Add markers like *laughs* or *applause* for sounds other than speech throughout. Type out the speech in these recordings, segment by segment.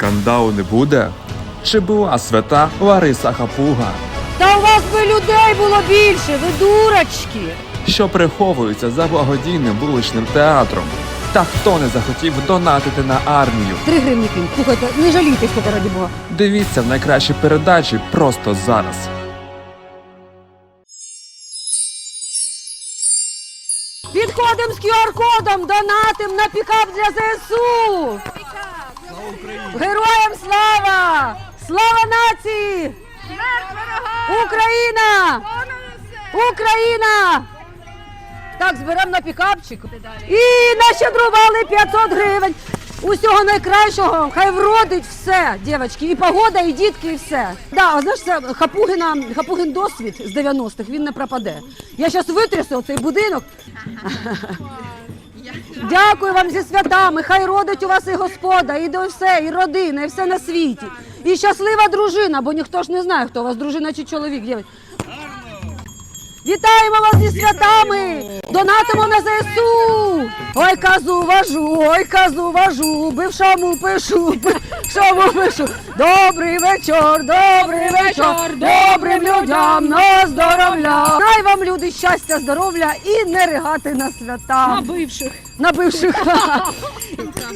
Скандалу не буде? Чи була свята Лариса Хапуга, Та у вас би людей було більше, ви дурочки. що приховується за благодійним вуличним театром? Та хто не захотів донатити на армію? Три гривні кинь. Слухайте, не жалійтесь, поки раді Бога. Дивіться в найкращій передачі просто зараз. Підходимо з QR-кодом, донатим на пікап для ЗСУ. Героям слава! Слава нації! Україна! Україна! Так, зберемо на пікапчик. І нащедрували 500 гривень. Усього найкращого, хай вродить все, дівчатки, і погода, і дітки, і все. Да, а знаєш, це Хапугина, Хапугин досвід з 90-х, він не пропаде. Я зараз витрясу цей будинок. Дякую вам зі святами. Хай родить у вас і господа, і до все, і родина, і все на світі. І щаслива дружина, бо ніхто ж не знає, хто у вас дружина чи чоловік. Вітаємо вас зі святами! Донатимо на ЗСУ! Ой, казу важу, ой, казу важу, бившому пишу, бившому пишу. Добрий вечір, добрий вечір, добрим людям на здоров'я. Дай вам люди щастя, здоров'я і не ригати на свята. На бивших. На бивших.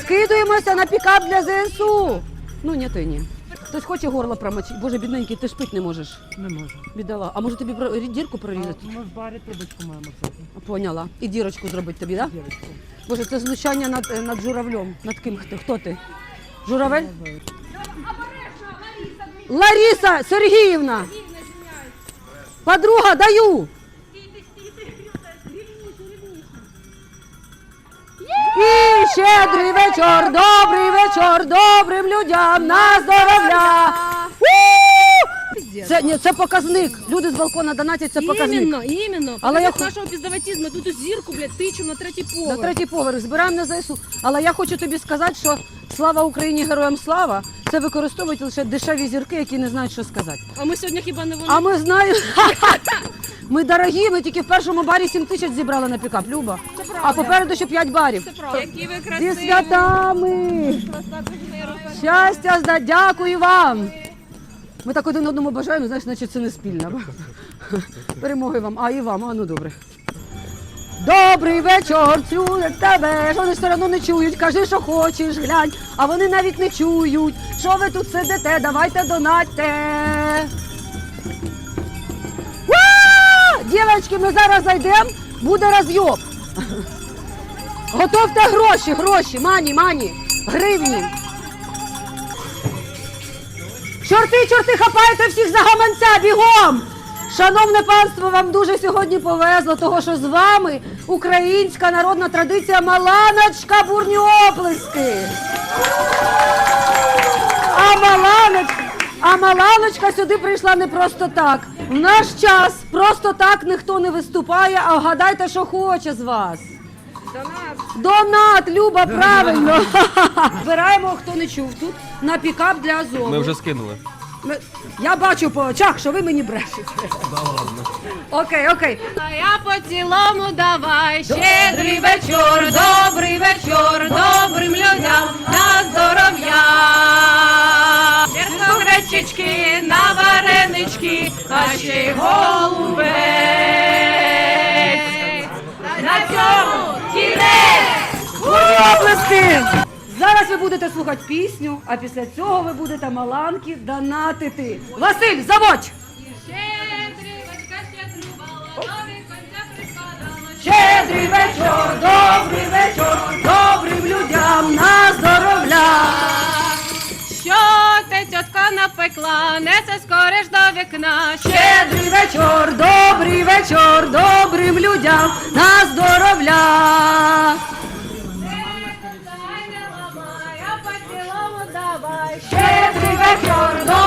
Скидуємося на пікап для ЗСУ. Ну, ні, ти ні. Хтось хоче горло промочити. Боже, бідненький, ти ж пити не можеш. Не можу. Бідала. А може тобі про- дірку прорізати? Ми в барі трубочку маємо це. Поняла. І дірочку зробити тобі, так? Да? Дівочку. Боже, це знущання над, е, над журавлем. Над ким ти? Хто ти? Журавель? Лариса Сергіївна! Подруга, даю! І щедрий вечір, добрий вечір, добрим людям на здоров'я! Це, ні, це показник. Люди з балкона донатять, це показник. Іменно, іменно. Але Але я я хо- нашого піздаватізму. Тут зірку, блядь, тичу на третій На поверх. третій поверх збираємо на ЗСУ. Але я хочу тобі сказати, що слава Україні, героям слава! Це використовують лише дешеві зірки, які не знають, що сказати. А ми сьогодні хіба не вони? А ми знаємо. *laughs* Ми дорогі, ми тільки в першому барі 7 тисяч зібрали на пікап, Люба. А попереду ще 5 барів. Які ви Зі святами! Щастя, зда- дякую вам! Ми так один одному бажаємо, знаєш, наче це не спільно. *laughs* Перемоги вам, а і вам, а ну добре. Добрий вечір, чують тебе. Ж Вони все одно не чують. Кажи, що хочеш, глянь. А вони навіть не чують. Що ви тут сидите? Давайте донатьте. Дівчатки, ми зараз зайдемо, буде розйоб. Готовте гроші, гроші, мані, мані, гривні. Чорти, чорти, хапайте всіх за гаманця, бігом! Шановне панство, вам дуже сьогодні повезло, того що з вами українська народна традиція Маланочка бурні оплески. А Маланочка, а Маланочка сюди прийшла не просто так. В наш час просто так ніхто не виступає, а вгадайте, що хоче з вас. Донат, Люба, правильно. *laughs* Збираємо, хто не чув тут, на пікап для Азову. Ми вже скинули. Ми- Я бачу по очах, що ви мені брешете. Окей, окей. А я по цілому давай. Щедрий вечір, добрий вечір, добрим людям на здоров'я. Гречечки, на варенички, а ще й голубець. На цьому кінець! Оплески! Зараз ви будете слухати пісню, а після цього ви будете маланки донатити. Василь, заводь! Щедрівочка щедрувала, добрий конця прикладала. Щедрий тітка не несе скориш до вікна. Щедрий вечір, добрий вечір, добрим людям на давай. Щедрий вечір, добрий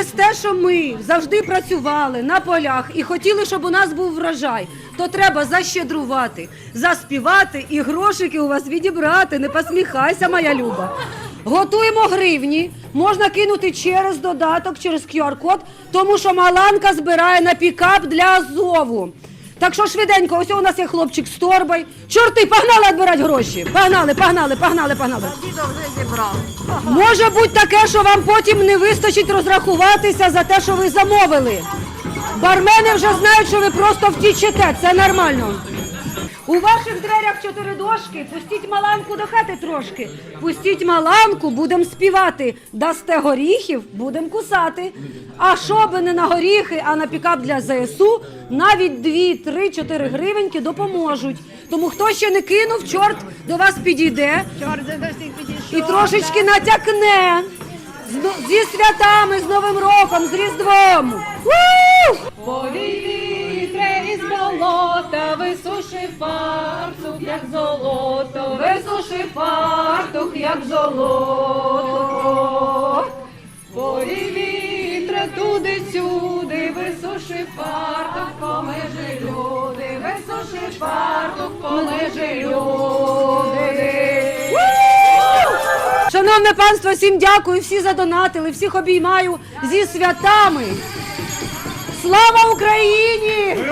Через те, що ми завжди працювали на полях і хотіли, щоб у нас був врожай, то треба защедрувати, заспівати і грошики у вас відібрати. Не посміхайся, моя люба. Готуємо гривні, можна кинути через додаток, через QR-код, тому що Маланка збирає на пікап для Азову. Так що швиденько, ось у нас є хлопчик з торбою. Чорти, погнали відбирати гроші. Погнали, погнали, погнали, погнали. Може бути таке, що вам потім не вистачить розрахуватися за те, що ви замовили. Бармени вже знають, що ви просто втічете. Це нормально. У ваших дверях чотири дошки. Пустіть маланку до хати трошки. Пустіть маланку, будемо співати. Дасте горіхів, будемо кусати. А щоби не на горіхи, а на пікап для ЗСУ, навіть 2, 3, 4 гривеньки допоможуть. Тому хто ще не кинув, чорт до вас підійде Чорт за всіх підійшов. і трошечки натякне. З Зі святами, з Новим роком, з Різдвом. У! Повій вітре із болота, висуши фартух, як золото, висуши фартух, як золото. Повій вітре туди-сюди, висуши фартух, помежи люди, висуши фартух, помежи люди. Шановне панство, всім дякую, всі задонатили, всіх обіймаю зі святами. Слава Україні!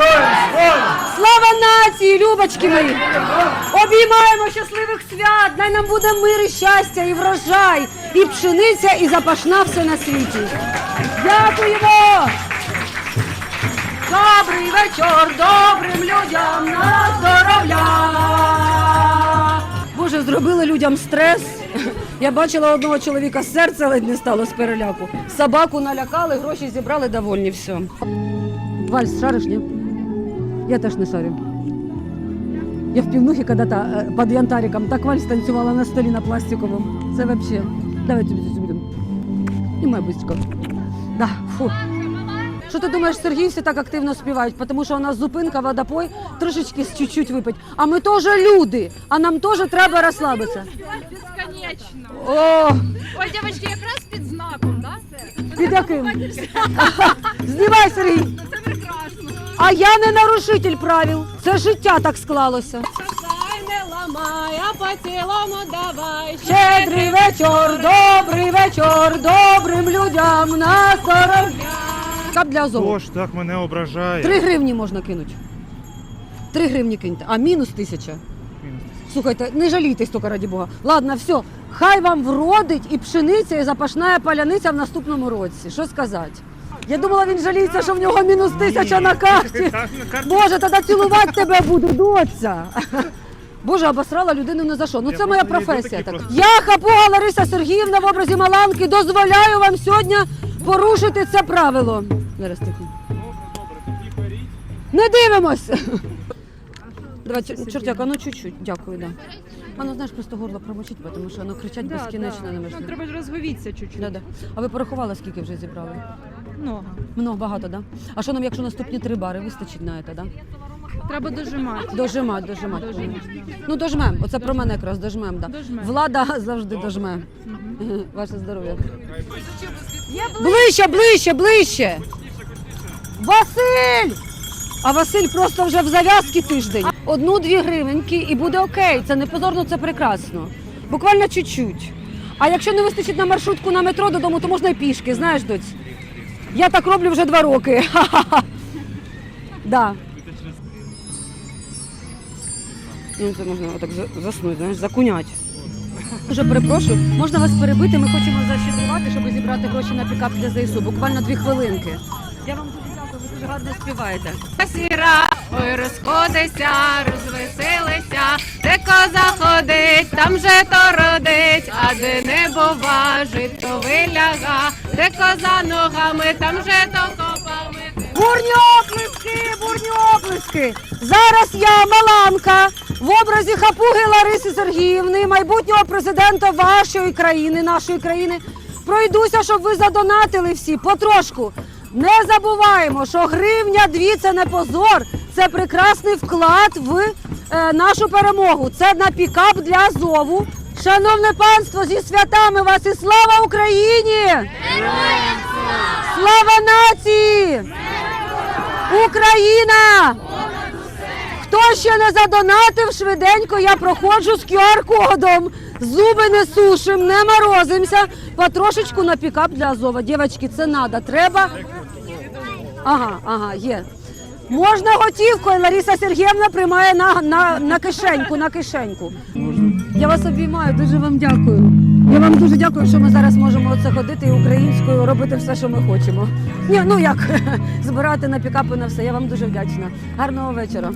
Слава нації, любочки мої! Обіймаємо щасливих свят! Най нам буде мир і щастя, і врожай, і пшениця, і запашна все на світі. Дякуємо! Добрий вечір добрим людям на здоров'я! Боже, зробили людям стрес. Я бачила одного чоловіка серце ледь не стало з переляку. Собаку налякали, гроші зібрали довольні, все. Вальс шариш, ні? Я теж не шарю. Я в півнухі когда-то е, під янтариком так вальс танцювала на столі на пластиковому. Це взагалі. Давай тобі цю будемо. І моя бустика. Да, фу. Що ти думаєш, Сергій всі так активно співають? Тому що у нас зупинка, водопой, трошечки з чуть-чуть випить. А ми теж люди, а нам теж треба розслабитися. Безконечно. О, Ой, дівчатки, якраз під знаком, да? під яким? *laughs* Знімай, Сергій. Це прекрасно. А я не нарушитель правил. Це життя так склалося. Не ламай, а по цілому давай. Щедрий вечір, добрий вечір, добрим людям на здоров'я. Кап для Азову. Хто ж так мене ображає? Три гривні можна кинути. Три гривні киньте, а мінус тисяча. Слухайте, не жалійтесь тільки раді Бога. Ладно, все. Хай вам вродить і пшениця, і запашна паляниця в наступному році. Що сказати? Я думала, він жаліється, що в нього мінус тисяча на карті. Боже, тоді цілувати тебе буду, доця. Боже, обосрала людину не за що. Ну це моя професія. Так. Я Хапуга Лариса Сергіївна в образі Маланки дозволяю вам сьогодні порушити це правило. Зараз тихо. Не дивимось. Давай, чор- чортяка, ну чуть-чуть, дякую, да. А ну знаєш, просто горло промочить, тому що воно кричать безкінечно не можна. Ну, треба ж розговіться чуть-чуть. Да, да. А ви порахували, скільки вже зібрали? Много. Много багато, да? А що нам, якщо наступні три бари вистачить на це, да? Треба дожимати. Дожимать. Дожимать, Ну дожмем. Оце про мене якраз дожмем, да. Дожмем. Влада завжди дожме. *laughs* Ваше здоров'я. Ближче, ближче, ближче. Василь! А Василь просто вже в зав'язки тиждень. Одну-дві гривеньки і буде окей. Це не позорно, це прекрасно. Буквально чуть-чуть. А якщо не вистачить на маршрутку на метро додому, то можна і пішки, знаєш, доць. Я так роблю вже два роки. *laughs* Да. Ну, це можна отак заснути, знаєш, закунять. Дуже перепрошую, можна вас перебити? Ми хочемо защедрувати, щоб зібрати гроші на пікап для ЗСУ. Буквально дві хвилинки. Я вам дуже гарно співаєте. Сіра, ой, розходися, розвеселися, де коза ходить, там же то родить, а де не бува, жито виляга, де коза ногами, там же то копами. Бурні оплески, бурні оплески! Зараз я, Маланка, в образі хапуги Лариси Сергіївни, майбутнього президента вашої країни, нашої країни, пройдуся, щоб ви задонатили всі потрошку. Не забуваємо, що гривня дві це не позор, це прекрасний вклад в е, нашу перемогу. Це на пікап для Азову. Шановне панство, зі святами вас і слава Україні! Героям слава нації! Україна! Хто ще не задонатив швиденько, я проходжу з QR-кодом. Зуби не сушим, не морозимося. Потрошечку на пікап для Азова. Дівчатки, це треба. Треба. Ага, ага, є. Можна готівкою. Лариса Сергіївна приймає на, на, на кишеньку, на кишеньку. Я вас обіймаю, дуже вам дякую. Я вам дуже дякую, що ми зараз можемо оце ходити і українською робити все, що ми хочемо. Ні, ну як *laughs* збирати на пікапи на все. Я вам дуже вдячна. Гарного вечора.